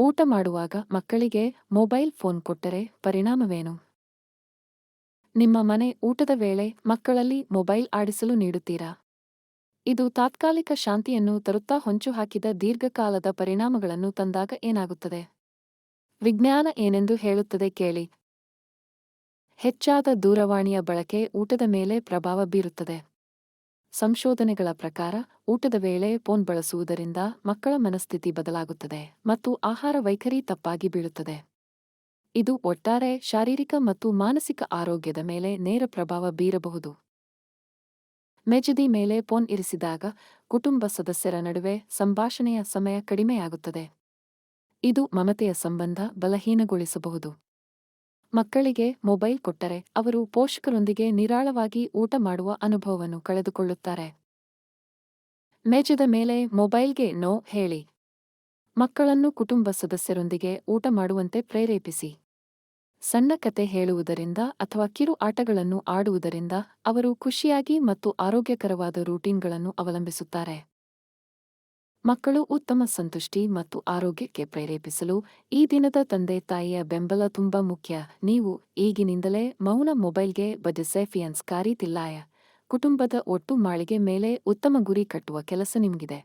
ಊಟ ಮಾಡುವಾಗ ಮಕ್ಕಳಿಗೆ ಮೊಬೈಲ್ ಫೋನ್ ಕೊಟ್ಟರೆ ಪರಿಣಾಮವೇನು? ನಿಮ್ಮ ಮನೆ ಊಟದ ವೇಳೆ ಮಕ್ಕಳಲ್ಲಿ ಮೊಬೈಲ್ ಆಡಿಸಲು ನೀಡುತ್ತೀರಾ? ಇದು ತಾತ್ಕಾಲಿಕ ಶಾಂತಿಯನ್ನು ತರುತ್ತಾ ಹೊಂಚು ಹಾಕಿದ ದೀರ್ಘಕಾಲದ ಪರಿಣಾಮಗಳನ್ನು ತಂದಾಗ ಏನಾಗುತ್ತದೆ? ವಿಜ್ಞಾನ ಏನೆಂದು ಹೇಳುತ್ತದೆ ಕೇಳಿ. ಹೆಚ್ಚಾದ ದೂರವಾಣಿಯ ಬಳಕೆ ಊಟದ ಮೇಲೆ ಪ್ರಭಾವ ಬೀರುತ್ತದೆ. ಸಂಶೋಧನೆಗಳ ಪ್ರಕಾರ, ಊಟದ ವೇಳೆ ಫೋನ್ ಬಳಸುವುದರಿಂದ ಮಕ್ಕಳ ಮನಸ್ಥಿತಿ ಬದಲಾಗುತ್ತದೆ ಮತ್ತು ಆಹಾರ ವೈಖರಿ ತಪ್ಪಾಗಿ ಬೀಳುತ್ತದೆ. ಇದು ಒಟ್ಟಾರೆ ಶಾರೀರಿಕ ಮತ್ತು ಮಾನಸಿಕ ಆರೋಗ್ಯದ ಮೇಲೆ ನೇರ ಪ್ರಭಾವ ಬೀರಬಹುದು. ಮೆಜದಿ ಮೇಲೆ ಫೋನ್ ಇರಿಸಿದಾಗ ಕುಟುಂಬ ಸದಸ್ಯರ ನಡುವೆ ಸಂಭಾಷಣೆಯ ಸಮಯ ಕಡಿಮೆಯಾಗುತ್ತದೆ. ಇದು ಮಮತೆಯ ಸಂಬಂಧ ಬಲಹೀನಗೊಳಿಸಬಹುದು. ಮಕ್ಕಳಿಗೆ ಮೊಬೈಲ್ ಕೊಟ್ಟರೆ ಅವರು ಪೋಷಕರೊಂದಿಗೆ ನಿರಾಳವಾಗಿ ಊಟ ಮಾಡುವ ಅನುಭವವನ್ನು ಕಳೆದುಕೊಳ್ಳುತ್ತಾರೆ. ಮೇಜದ ಮೇಲೆ ಮೊಬೈಲ್ಗೆ ನೋ ಹೇಳಿ. ಮಕ್ಕಳನ್ನು ಕುಟುಂಬ ಸದಸ್ಯರೊಂದಿಗೆ ಊಟ ಮಾಡುವಂತೆ ಪ್ರೇರೇಪಿಸಿ. ಸಣ್ಣ ಕತೆ ಹೇಳುವುದರಿಂದ ಅಥವಾ ಕಿರು ಆಟಗಳನ್ನು ಆಡುವುದರಿಂದ ಅವರು ಖುಷಿಯಾಗಿ ಮತ್ತು ಆರೋಗ್ಯಕರವಾದ ರೂಟೀನ್ಗಳನ್ನು ಅವಲಂಬಿಸುತ್ತಾರೆ. ಮಕ್ಕಳು ಉತ್ತಮ ಸಂತುಷ್ಟಿ ಮತ್ತು ಆರೋಗ್ಯಕ್ಕೆ ಪ್ರೇರೇಪಿಸಲು ಈ ದಿನದ ತಂದೆ ತಾಯಿಯ ಬೆಂಬಲ ತುಂಬಾ ಮುಖ್ಯ. ನೀವು ಈಗಿನಿಂದಲೇ ಮೌನ ಮೊಬೈಲ್ಗೆ ಬಜೆಸೆಫಿಯನ್ಸ್ ಕಾರಿ ತಿಲ್ಲಾಯ. ಕುಟುಂಬದ ಒಟ್ಟು ಮಾಳಿಗೆ ಮೇಲೆ ಉತ್ತಮ ಗುರಿ ಕಟ್ಟುವ ಕೆಲಸ ನಿಮಗಿದೆ.